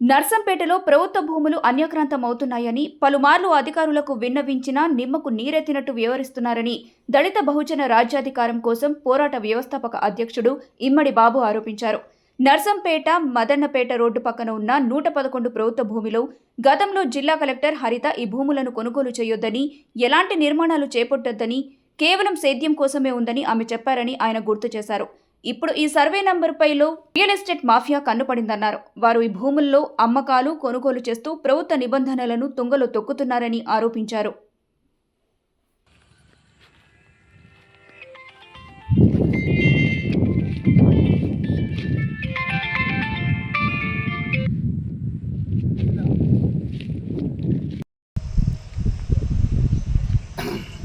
నర్సంపేటలో ప్రభుత్వ భూములు అన్యక్రాంతం అవుతున్నాయని పలుమార్లు అధికారులకు విన్నవించినా నిమ్మకు నీరెత్తినట్టు వ్యవహరిస్తున్నారని దళిత బహుజన రాజ్యాధికారం కోసం పోరాట వ్యవస్థాపక అధ్యక్షుడు ఇమ్మడి బాబు ఆరోపించారు. నర్సంపేట మదన్నపేట రోడ్డు పక్కన ఉన్న నూట పదకొండు ప్రభుత్వ భూమిలో గతంలో జిల్లా కలెక్టర్ హరిత ఈ భూములను కొనుగోలు చేయొద్దని ఎలాంటి నిర్మాణాలు చేపట్టొద్దని కేవలం సేద్యం కోసమే ఉందని ఆమె చెప్పారని ఆయన గుర్తు చేశారు. ఇప్పుడు ఈ సర్వే నంబర్పైలో రియల్ ఎస్టేట్ మాఫియా కన్నుపడిందన్నారు. వారు ఈ భూముల్లో అమ్మకాలు కొనుగోలు చేస్తూ ప్రభుత్వ నిబంధనలను తుంగలో తొక్కుతున్నారని ఆరోపించారు.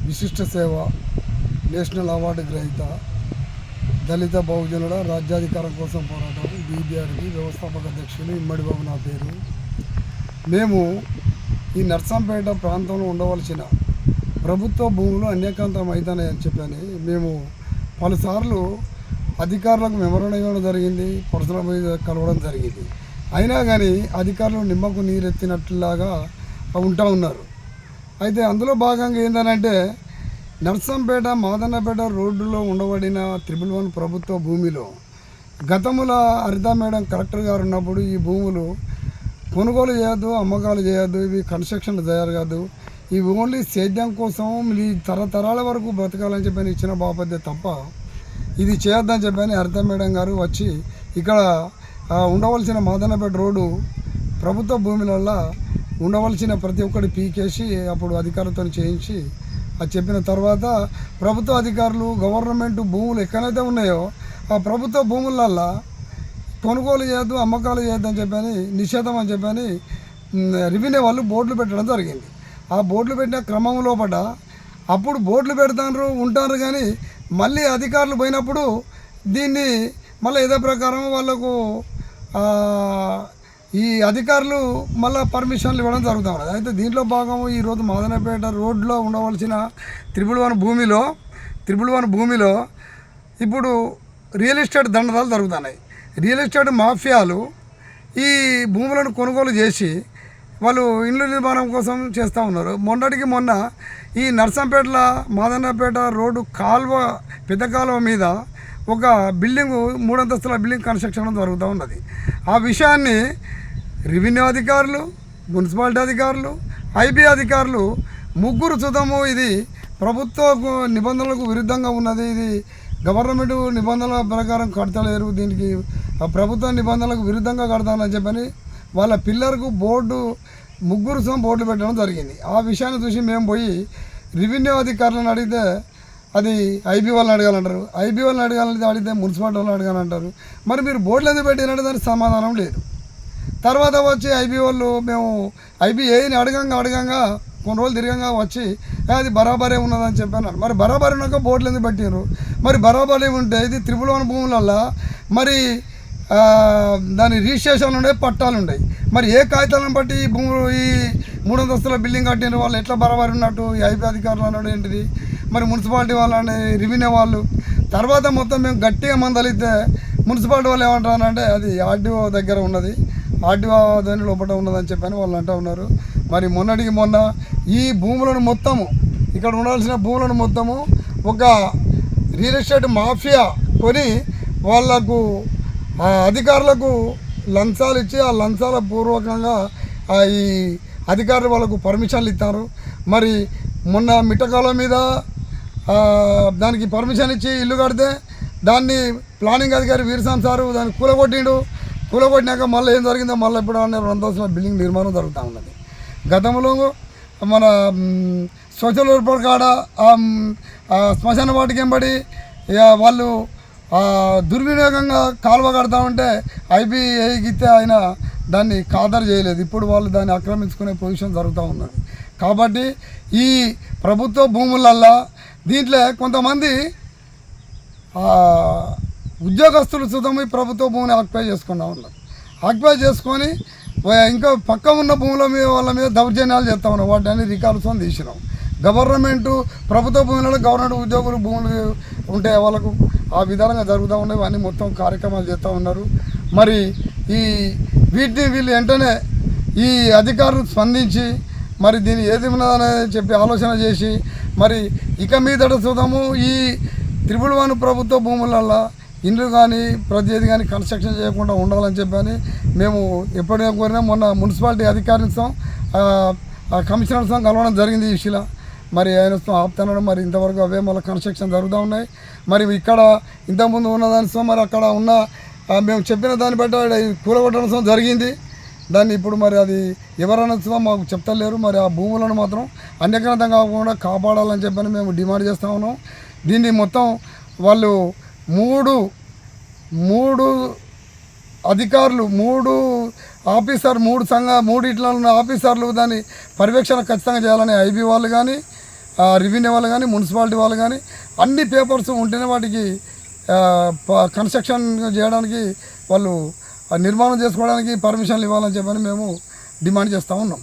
విశిష్ట సేవ నేషనల్ అవార్డు గ్రహీత దళిత బహుజనుల రాజ్యాధికారం కోసం పోరాటం బీబీఆర్కి వ్యవస్థాపక అధ్యక్షులు ఇమ్మడి బాబు నా పేరు. మేము ఈ నర్సంపేట ప్రాంతంలో ఉండవలసిన ప్రభుత్వ భూములు అన్యకాంతం అని చెప్పని మేము పలుసార్లు అధికారులకు వివరణ ఇవ్వడం జరిగింది పరుసల కలవడం జరిగింది. అయినా కానీ అధికారులు నిమ్మకు నీరెత్తినట్లాగా ఉంటా ఉన్నారు. అయితే అందులో భాగంగా ఏంటంటే నర్సంపేట మాదన్నపేట రోడ్డులో ఉండబడిన త్రిపుల్ వన్ ప్రభుత్వ భూమిలో గతముల హరిత మేడం కలెక్టర్ గారు ఉన్నప్పుడు ఈ భూములు కొనుగోలు చేయొద్దు అమ్మకాలు చేయొద్దు ఇవి కన్స్ట్రక్షన్ జరగదు ఇవి ఓన్లీ సేద్యం కోసం ఈ తరతరాల వరకు బ్రతకాలని చెప్పని ఇచ్చిన బాపద్య తప్ప ఇది చేయొద్దని చెప్పని హరిత మేడం గారు వచ్చి ఇక్కడ ఉండవలసిన మాదన్నపేట రోడ్డు ప్రభుత్వ భూములల్లో ఉండవలసిన ప్రతి ఒక్కటి పీకేసి అప్పుడు అధికారులతో చేయించి అది చెప్పిన తర్వాత ప్రభుత్వ అధికారులు గవర్నమెంట్ భూములు ఎక్కడైతే ఉన్నాయో ఆ ప్రభుత్వ భూములల్లో కొనుగోలు చేయొద్దు అమ్మకాలు చేయొద్దు అని చెప్పని నిషేధం అని చెప్పని రెవెన్యూ వాళ్ళు బోర్డులు పెట్టడం జరిగింది. ఆ బోర్డులు పెట్టిన క్రమం లోపల అప్పుడు బోర్డులు పెడతారు ఉంటారు కానీ మళ్ళీ అధికారులు పోయినప్పుడు దీన్ని మళ్ళీ ఏదో ప్రకారం వాళ్ళకు ఈ అధికారులు మళ్ళీ పర్మిషన్లు ఇవ్వడం జరుగుతూ ఉన్నది. అయితే దీంట్లో భాగం ఈరోజు మాదనపేట రోడ్లో ఉండవలసిన త్రిపుల్ వన్ భూమిలో త్రిపుల్ వన్ భూమిలో ఇప్పుడు రియల్ ఎస్టేట్ దండరాలు జరుగుతున్నాయి. రియల్ ఎస్టేట్ మాఫియాలు ఈ భూములను కొనుగోలు చేసి వాళ్ళు ఇండ్ల నిర్మాణం కోసం చేస్తూ ఉన్నారు. మొన్నటికి మొన్న ఈ నర్సంపేటల మాదన్నపేట రోడ్డు కాల్వ పెద్ద కాలువ మీద ఒక బిల్డింగ్ మూడంతస్తుల బిల్డింగ్ కన్స్ట్రక్షన్ జరుగుతూ ఉన్నది. ఆ విషయాన్ని రెవెన్యూ అధికారులు మున్సిపాలిటీ అధికారులు ఐబీ అధికారులు ముగ్గురు సుతము ఇది ప్రభుత్వ నిబంధనలకు విరుద్ధంగా ఉన్నది. ఇది గవర్నమెంట్ నిబంధనల ప్రకారం కడతలేరు దీనికి ఆ ప్రభుత్వ నిబంధనలకు విరుద్ధంగా కడతానని చెప్పని వాళ్ళ పిల్లర్కు బోర్డు ముగ్గురు సొం బోర్డులు పెట్టడం జరిగింది. ఆ విషయాన్ని చూసి మేము పోయి రెవెన్యూ అధికారులను అడిగితే అది ఐబీ వాళ్ళని అడగాలంటారు. ఐబీ వాళ్ళని అడగాలంటే అడిగితే మున్సిపాలిటీ వాళ్ళని అడగాలంటారు. మరి మీరు బోర్డులు ఎందుకు పెట్టినట్టు దానికి సమాధానం లేదు. తర్వాత వచ్చి ఐబీ వాళ్ళు మేము ఐబీ ఏని అడగంగా అడగంగా కొన్ని రోజులు తిరగంగా వచ్చి అది బరాబరే ఉన్నదని చెప్పాను. మరి బరాబర్ ఉన్నాక బోర్డులు ఎందుకు పెట్టారు మరి బరాబరే ఉంటే ఇది త్రిపుల్ వన్ భూములల్లో మరి దాని రిజిస్ట్రేషన్లు ఉండే పట్టాలు ఉన్నాయి మరి ఏ కాగితాలను బట్టి ఈ భూములు ఈ మూడు అంతస్తుల బిల్డింగ్ కట్టిన వాళ్ళు? ఎట్లా బరాబరి ఉన్నట్టు ఈ ఐపీ అధికారులు అన్నాడు ఏంటిది? మరి మున్సిపాలిటీ వాళ్ళు అనే రెవెన్యూ వాళ్ళు. తర్వాత మొత్తం మేము గట్టిగా మందలిస్తే మున్సిపాలిటీ వాళ్ళు ఏమంటారంటే అది ఆర్డీఓ దగ్గర ఉన్నది. ఆర్డీఓ దాని లోపల ఉన్నదని చెప్పని వాళ్ళు అంటూ ఉన్నారు. మరి మొన్నటికి మొన్న ఈ భూములను మొత్తము ఇక్కడ ఉండాల్సిన భూములను మొత్తము ఒక రియల్ ఎస్టేట్ మాఫియా కొని వాళ్ళకు ఆ అధికారులకు లంచాలు ఇచ్చి ఆ లంచాల పూర్వకంగా ఈ అధికారులు వాళ్ళకు పర్మిషన్లు ఇస్తారు మరి మొన్న మిట్టకాలం మీద దానికి పర్మిషన్ ఇచ్చి ఇల్లు కడితే దాన్ని ప్లానింగ్ అధికారి వీరసాం సారు దాన్ని కూలగొట్టిండు. కూలగొట్టినాక మళ్ళీ ఏం జరిగిందో మళ్ళీ ఇప్పుడు అనే బిల్డింగ్ నిర్మాణం జరుగుతూ ఉన్నది. గతంలో మన సోషల్ వెల్ఫేర్ కాడ శ్మశాన వాటికి ఎంబడి ఇక వాళ్ళు దుర్వినియోగంగా కాలువ కడతా ఉంటే ఐబీ ఇస్తే ఆయన దాన్ని ఖాదరు చేయలేదు. ఇప్పుడు వాళ్ళు దాన్ని ఆక్రమించుకునే పొజిషన్ జరుగుతూ ఉన్నది. కాబట్టి ఈ ప్రభుత్వ భూములల్లో దీంట్లో కొంతమంది ఉద్యోగస్తులు సుతం ఈ ప్రభుత్వ భూమిని ఆక్యుపై చేసుకుంటా ఉన్నారు. ఆక్యుపై చేసుకొని ఇంకా పక్క ఉన్న భూముల మీద వాళ్ళ మీద దౌర్జన్యాలు చేస్తా ఉన్నారు. వాటిని రికార్డ్స్ అని తీసినాం. గవర్నమెంట్ ప్రభుత్వ భూములలో గవర్నమెంట్ ఉద్యోగులు భూములు ఉంటాయి వాళ్ళకు ఆ విధానంగా జరుగుతూ ఉన్నాయి. అన్నీ మొత్తం కార్యక్రమాలు చేస్తూ ఉన్నారు. మరి ఈ వీటిని వీళ్ళు వెంటనే ఈ అధికారులు స్పందించి మరి దీన్ని ఏది ఉన్నదని చెప్పి ఆలోచన చేసి మరి ఇక మీదట చూద్దాము ఈ త్రిపుల్ వన్ ప్రభుత్వ భూములల్లో ఇండ్లు కానీ ప్రతిది కానీ కన్స్ట్రక్షన్ చేయకుండా ఉండాలని చెప్పని మేము ఎప్పుడైనా కోరినా మొన్న మున్సిపాలిటీ అధికారితో కమిషనర్తో కలవడం జరిగింది ఈ విషయంలో. మరి ఆయన ఆపుతున్నాడు మరి ఇంతవరకు అవే మళ్ళీ కన్స్ట్రక్షన్ జరుగుతూ ఉన్నాయి. మరి ఇక్కడ ఇంతకుముందు ఉన్నదానితో మరి అక్కడ ఉన్న మేము చెప్పిన దాన్ని బట్టి కూలగొట్టడం జరిగింది. దాన్ని ఇప్పుడు మరి అది ఎవరనొచ్చో మాకు చెప్తలేరు. మరి ఆ భూములను మాత్రం అన్యగ్రంథం కాకుండా కాపాడాలని చెప్పని మేము డిమాండ్ చేస్తూ ఉన్నాం. దీన్ని మొత్తం వాళ్ళు మూడు మూడు అధికారులు మూడు ఆఫీసర్ మూడు సంఘ మూడిట్లో ఉన్న ఆఫీసర్లు దాన్ని పర్యవేక్షణ ఖచ్చితంగా చేయాలని ఐబీ వాళ్ళు కానీ రెవెన్యూ వాళ్ళు కానీ మున్సిపాలిటీ వాళ్ళు కానీ అన్ని పేపర్స్ ఉంటేనే వాటికి ప- కన్స్ట్రక్షన్ చేయడానికి వాళ్ళు నిర్మాణం చేసుకోవడానికి పర్మిషన్లు ఇవ్వాలని చెప్పని మేము డిమాండ్ చేస్తూ ఉన్నాం.